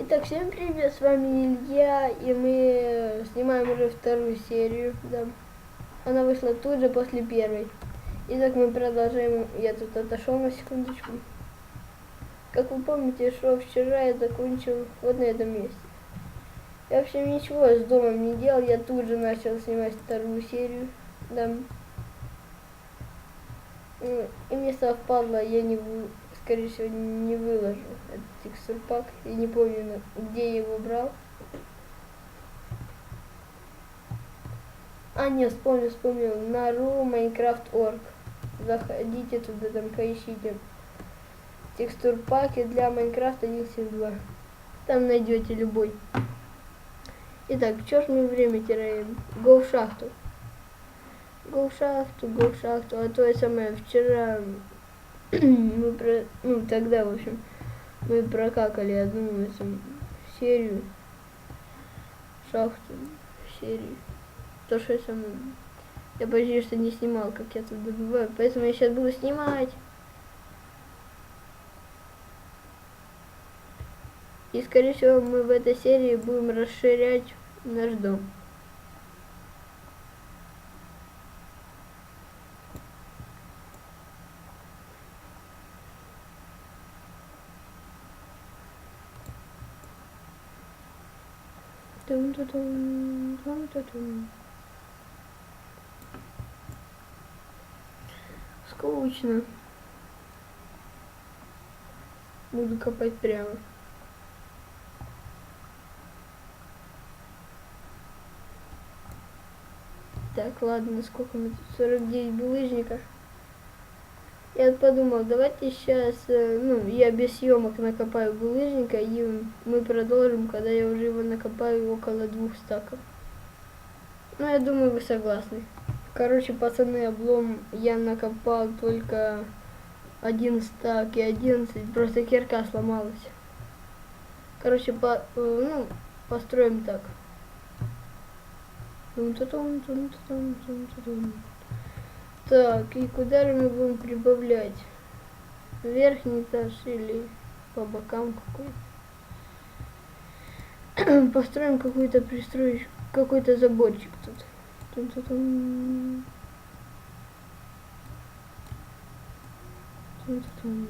Итак, всем привет, с вами Илья, и мы снимаем уже вторую серию, да. Она вышла тут же после первой. Итак, мы продолжаем, я тут отошел на секундочку. Как вы помните, что вчера я закончил вот на этом месте. Я вообще ничего с домом не делал, я тут же начал снимать вторую серию, да. И мне стало впадло, я не, вы- скорее всего, не выложу этот текстур пак. Я не помню, где я его брал. А, не, вспомнил, вспомнил. На ru Minecraft.org. Заходите туда, там поищите. Текстур паки для Minecraft 1.7.2. Там найдете любой. Итак, что ж мы время теряем? Go в шахту. Go в шахту, go в шахту. А то я самое вчера мы про... Ну, тогда, в общем, мы прокакали одну эту серию. Шахту. Серию. То, что я сам... Я почти что не снимал, как я тут добываю. Поэтому я сейчас буду снимать. И, скорее всего, мы в этой серии будем расширять наш дом. Скучно. Буду копать прямо. Так, ладно, сколько мы тут? 49 булыжника. Я подумал, давайте сейчас, ну, я без съемок накопаю булыжника, и мы продолжим, когда я уже его накопаю около двух стаков. Ну, я думаю, вы согласны. Короче, пацаны, облом я накопал только один стак и 11, просто кирка сломалась. Короче, по, э, ну, построим так. Тун-ту-тун-тун-тун-тун-тун. Так, и куда же мы будем прибавлять? Верхний этаж или по бокам какой? Построим какую-то пристроечку, какой-то заборчик тут. Тун-тун-тун. Тун-тун-тун.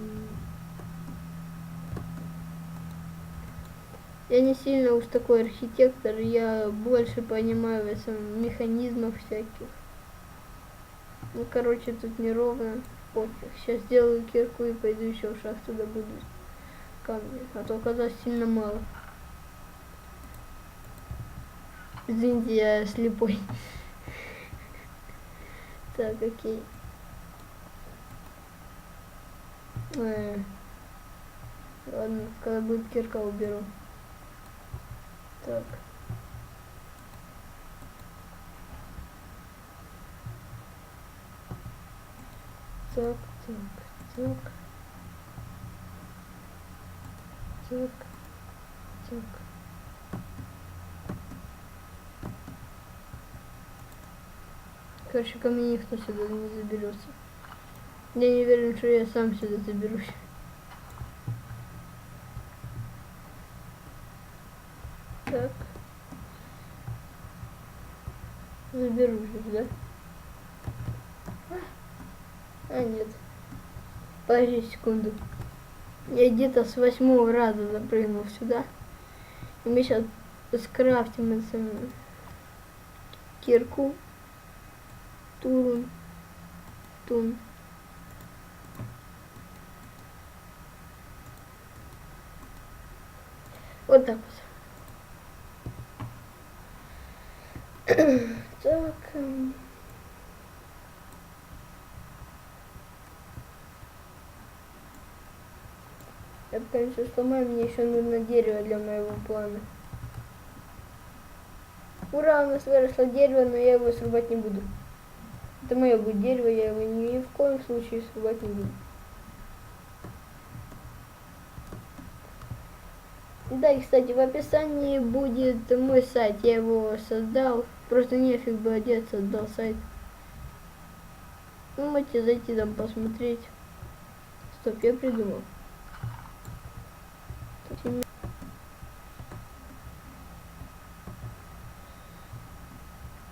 Я не сильно уж такой архитектор, я больше понимаю в этом механизмах всяких. Ну, короче, тут неровно. Пофиг. Сейчас сделаю кирку и пойду еще в шахту добуду камни. А то оказалось сильно мало. Извините, я слепой. Так, окей. Э, Ладно, когда будет кирка уберу. Так. Так, так, так. Так, так. Короче, ко мне никто сюда не заберется. Я не уверен, что я сам сюда заберусь. Так. Заберусь, да? А, нет. Подожди секунду. Я где-то с восьмого раза запрыгнул сюда. И мы сейчас скрафтим эту кирку. Турун. Тун. Вот так вот. так. эм. Я, конечно, сломаю, мне еще нужно дерево для моего плана. Ура, у нас выросло дерево, но я его срубать не буду. Это мое будет дерево, я его ни в коем случае срубать не буду. Да, и, кстати, в описании будет мой сайт, я его создал. Просто нефиг бы одеться, отдал сайт. Вы можете зайти там посмотреть. Стоп, я придумал. Тут именно-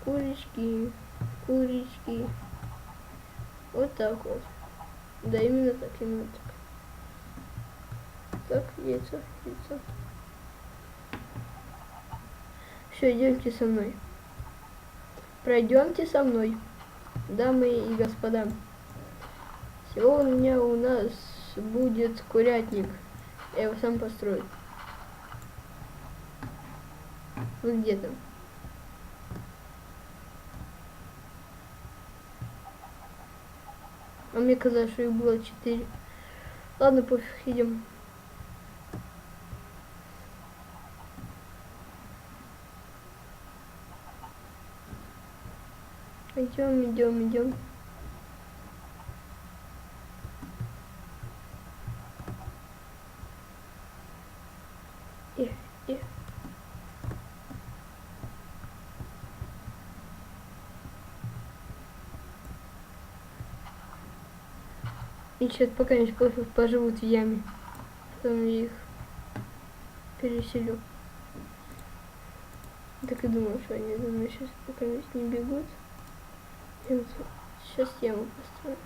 курочки, курочки. Вот так вот. Да, именно так, именно так. Так, яйцо, яйцо. Все, идемте со мной. Пройдемте со мной, дамы и господа. Сегодня у нас будет курятник. Я его сам построю. Вы где там? А мне казалось, что их было четыре. Ладно, пофиг, идем. Идем, идем, идем. И, и. Сейчас пока не пофиг, поживут в яме. Потом я их переселю. Так и думаю, что они за мной сейчас пока не бегут. И вот сейчас яму построю.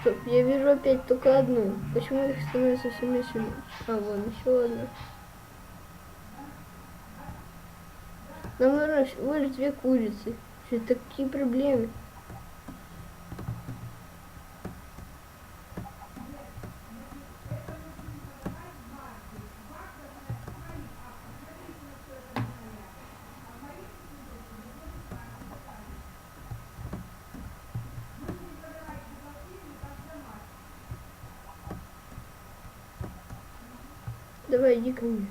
Стоп, я вижу опять только одну. Почему их становится все меньше? А, вон еще одна. Нам нужно выжить две курицы. Что такие проблемы? Давай, иди ко мне.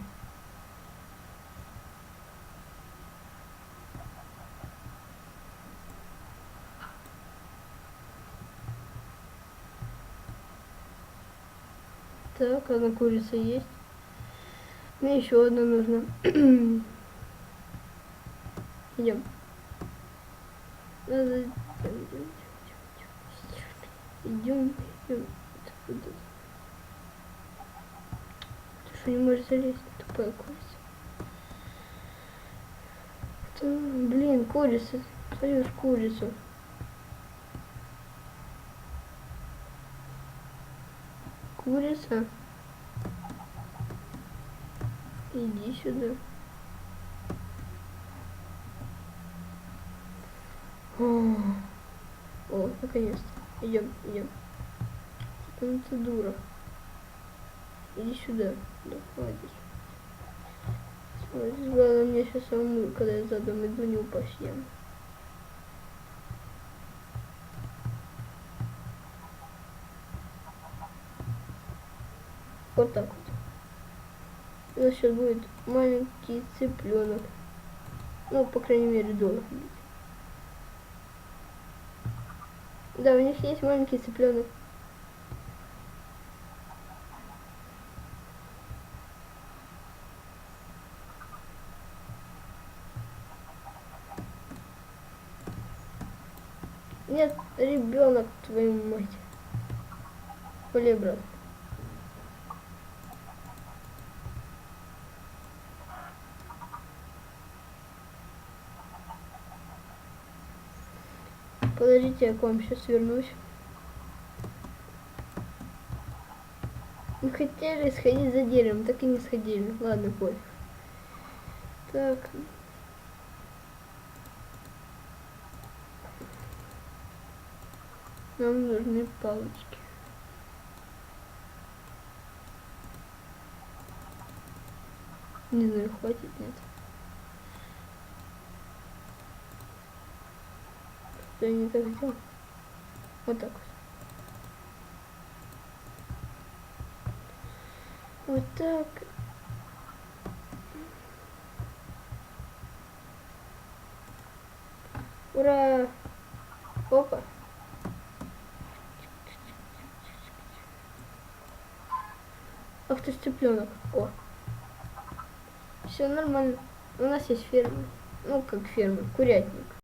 Так, одна курица есть. Мне еще одна нужна. Идем. Надо... Идем, идем. Что не можешь залезть, тупая курица? Это, блин, курица. Союз курицу. Курица. Иди сюда. О, О наконец-то. Идем, идем. Ты дура. Иди сюда. Да, молодец. Смотри, главное мне сейчас самому, когда я задом иду, не упасть яму. Вот так вот. У нас сейчас будет маленький цыпленок. Ну, по крайней мере, должен быть. Да, у них есть маленький цыпленок. Нет, ребенок, твою мать. Коли, брат. Подождите, я к вам сейчас вернусь. Мы хотели сходить за деревом, так и не сходили. Ладно, пофиг. Так. Нам нужны палочки. Не знаю, хватит, нет. Я не так сделал? Вот так вот. Вот так. Ура! Опа! Ты цыпленок. О. Все нормально. У нас есть ферма. Ну, как ферма, курятник.